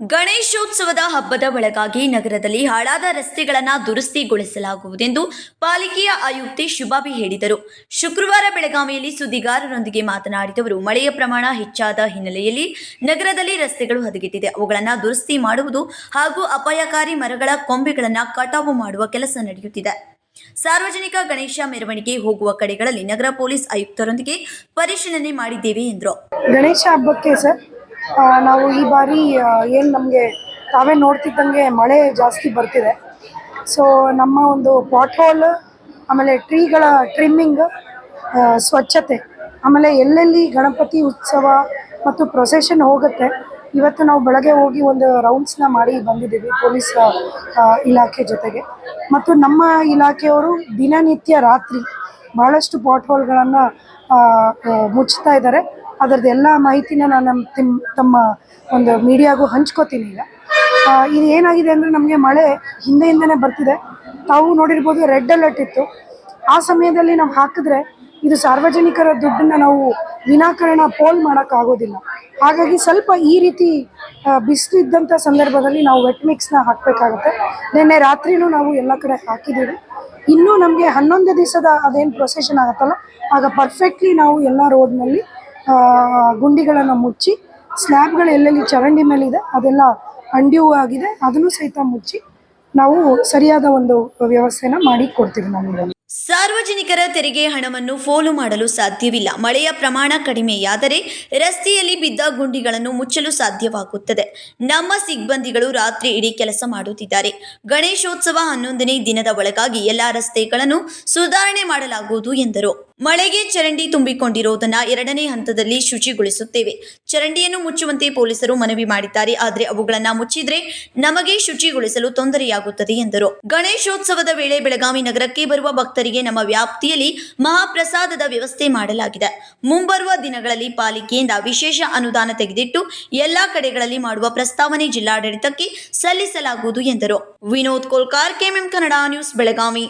ಗಣೇಶೋತ್ಸವದ ಹಬ್ಬದ ಒಳಗಾಗಿ ನಗರದಲ್ಲಿ ಹಾಳಾದ ರಸ್ತೆಗಳನ್ನು ದುರಸ್ತಿಗೊಳಿಸಲಾಗುವುದೆಂದು ಪಾಲಿಕೆಯ ಆಯುಕ್ತೆ ಶುಭಾಬಿ ಹೇಳಿದರು. ಶುಕ್ರವಾರ ಬೆಳಗಾವಿಯಲ್ಲಿ ಸುದ್ದಿಗಾರರೊಂದಿಗೆ ಮಾತನಾಡಿದವರು ಮಳೆಯ ಪ್ರಮಾಣ ಹೆಚ್ಚಾದ ಹಿನ್ನೆಲೆಯಲ್ಲಿ ನಗರದಲ್ಲಿ ರಸ್ತೆಗಳು ಹದಗೆಟ್ಟಿದೆ. ಅವುಗಳನ್ನು ದುರಸ್ತಿ ಮಾಡುವುದು ಹಾಗೂ ಅಪಾಯಕಾರಿ ಮರಗಳ ಕೊಂಬೆಗಳನ್ನು ಕಟಾವು ಮಾಡುವ ಕೆಲಸ ನಡೆಯುತ್ತಿದೆ. ಸಾರ್ವಜನಿಕ ಗಣೇಶ ಮೆರವಣಿಗೆ ಹೋಗುವ ಕಡೆಗಳಲ್ಲಿ ನಗರ ಪೊಲೀಸ್ ಆಯುಕ್ತರೊಂದಿಗೆ ಪರಿಶೀಲನೆ ಮಾಡಿದ್ದೇವೆ ಎಂದರು. ಗಣೇಶ ಹಬ್ಬಕ್ಕೆ ಸರ್ ನಾವು ಈ ಬಾರಿ ಏನು ನಮಗೆ ತಾವೇ ನೋಡ್ತಿದ್ದಂಗೆ ಮಳೆ ಜಾಸ್ತಿ ಬರ್ತಿದೆ. ಸೊ ನಮ್ಮ ಒಂದು ಪಾಟ್ಹೋಲ್ ಆಮೇಲೆ ಟ್ರೀಗಳ ಟ್ರಿಮ್ಮಿಂಗ್ ಸ್ವಚ್ಛತೆ, ಆಮೇಲೆ ಎಲ್ಲೆಲ್ಲಿ ಗಣಪತಿ ಉತ್ಸವ ಮತ್ತು ಪ್ರೊಸೆಷನ್ ಹೋಗುತ್ತೆ, ಇವತ್ತು ನಾವು ಬೆಳಗ್ಗೆ ಹೋಗಿ ಒಂದು ರೌಂಡ್ಸ್ನ ಮಾಡಿ ಬಂದಿದ್ದೀವಿ ಪೊಲೀಸ್ ಇಲಾಖೆ ಜೊತೆಗೆ. ಮತ್ತು ನಮ್ಮ ಇಲಾಖೆಯವರು ದಿನನಿತ್ಯ ರಾತ್ರಿ ಬಹಳಷ್ಟು ಪಾಟ್ ಹೋಲ್ಗಳನ್ನು ಮುಚ್ತಾ ಇದ್ದಾರೆ. ಅದರದ್ದು ಎಲ್ಲ ಮಾಹಿತಿನ ನಾನು ನಮ್ಮ ತಿಮ್, ತಮ್ಮ ಒಂದು ಮೀಡಿಯಾಗೂ ಹಂಚ್ಕೋತೀನಿ ಈಗ. ಇದು ಏನಾಗಿದೆ ಅಂದರೆ ನಮಗೆ ಮಳೆ ಹಿಂದೆ ಹಿಂದೆನೇ ಬರ್ತಿದೆ. ತಾವು ನೋಡಿರ್ಬೋದು ರೆಡ್ ಅಲರ್ಟ್ ಇತ್ತು. ಆ ಸಮಯದಲ್ಲಿ ನಾವು ಹಾಕಿದ್ರೆ ಇದು ಸಾರ್ವಜನಿಕರ ದುಡ್ಡನ್ನ ನಾವು ವಿನಾಕಾರಣ ಪೋಲ್ ಮಾಡೋಕ್ಕಾಗೋದಿಲ್ಲ. ಹಾಗಾಗಿ ಸ್ವಲ್ಪ ಈ ರೀತಿ ಬಿಸಿಲು ಇದ್ದಂಥ ಸಂದರ್ಭದಲ್ಲಿ ನಾವು ವೆಟ್ ಮಿಕ್ಸ್ನ ಹಾಕಬೇಕಾಗುತ್ತೆ. ನಿನ್ನೆ ರಾತ್ರಿನೂ ನಾವು ಎಲ್ಲ ಕಡೆ ಹಾಕಿದ್ದೀವಿ. ಇನ್ನೂ ನಮಗೆ ಹನ್ನೊಂದು ದಿವಸದ ಅದೇನು ಪ್ರೊಸೆಷನ್ ಆಗುತ್ತಲ್ಲ, ಆಗ ಪರ್ಫೆಕ್ಟ್ಲಿ ನಾವು ಎಲ್ಲ ರೋಡ್ನಲ್ಲಿ ಗುಂಡಿಗಳನ್ನು ಮುಚ್ಚಿ ಸ್ಲ್ಯಾಬ್ಗಳು ಎಲ್ಲೆಲ್ಲಿ ಚರಂಡಿ ಮೇಲಿದೆ, ಅದೆಲ್ಲ ಅಂಡ್ಯೂ ಆಗಿದೆ, ಅದನ್ನು ಸಹಿತ ಮುಚ್ಚಿ ನಾವು ಸರಿಯಾದ ಒಂದು ವ್ಯವಸ್ಥೆನ ಮಾಡಿ ಕೊಡ್ತೀವಿ ನಮಗೆ. ಸಾರ್ವಜನಿಕರ ತೆರಿಗೆ ಹಣವನ್ನು ಫೋಲು ಮಾಡಲು ಸಾಧ್ಯವಿಲ್ಲ. ಮಳೆಯ ಪ್ರಮಾಣ ಕಡಿಮೆಯಾದರೆ ರಸ್ತೆಯಲ್ಲಿ ಬಿದ್ದ ಗುಂಡಿಗಳನ್ನು ಮುಚ್ಚಲು ಸಾಧ್ಯವಾಗುತ್ತದೆ. ನಮ್ಮ ಸಿಬ್ಬಂದಿಗಳು ರಾತ್ರಿ ಇಡೀ ಕೆಲಸ ಮಾಡುತ್ತಿದ್ದಾರೆ. ಗಣೇಶೋತ್ಸವ ಹನ್ನೊಂದನೇ ದಿನದ ಒಳಗಾಗಿ ಎಲ್ಲಾ ರಸ್ತೆಗಳನ್ನು ಸುಧಾರಣೆ ಮಾಡಲಾಗುವುದು ಎಂದರು. ಮಳೆಗೆ ಚರಂಡಿ ತುಂಬಿಕೊಂಡಿರುವುದನ್ನ ಎರಡನೇ ಹಂತದಲ್ಲಿ ಶುಚಿಗೊಳಿಸುತ್ತೇವೆ. ಚರಂಡಿಯನ್ನು ಮುಚ್ಚುವಂತೆ ಪೊಲೀಸರು ಮನವಿ ಮಾಡಿದ್ದಾರೆ. ಆದರೆ ಅವುಗಳನ್ನ ಮುಚ್ಚಿದ್ರೆ ನಮಗೆ ಶುಚಿಗೊಳಿಸಲು ತೊಂದರೆಯಾಗುತ್ತದೆ ಎಂದರು. ಗಣೇಶೋತ್ಸವದ ವೇಳೆ ಬೆಳಗಾವಿ ನಗರಕ್ಕೆ ಬರುವ ಭಕ್ತರಿಗೆ ನಮ್ಮ ವ್ಯಾಪ್ತಿಯಲ್ಲಿ ಮಹಾಪ್ರಸಾದದ ವ್ಯವಸ್ಥೆ ಮಾಡಲಾಗಿದೆ. ಮುಂಬರುವ ದಿನಗಳಲ್ಲಿ ಪಾಲಿಕೆಯಿಂದ ವಿಶೇಷ ಅನುದಾನ ತೆಗೆದಿಟ್ಟು ಎಲ್ಲಾ ಕಡೆಗಳಲ್ಲಿ ಮಾಡುವ ಪ್ರಸ್ತಾವನೆ ಜಿಲ್ಲಾಡಳಿತಕ್ಕೆ ಸಲ್ಲಿಸಲಾಗುವುದು ಎಂದರು. Vinod Kolkar, KMM Kannada news, Belagavi.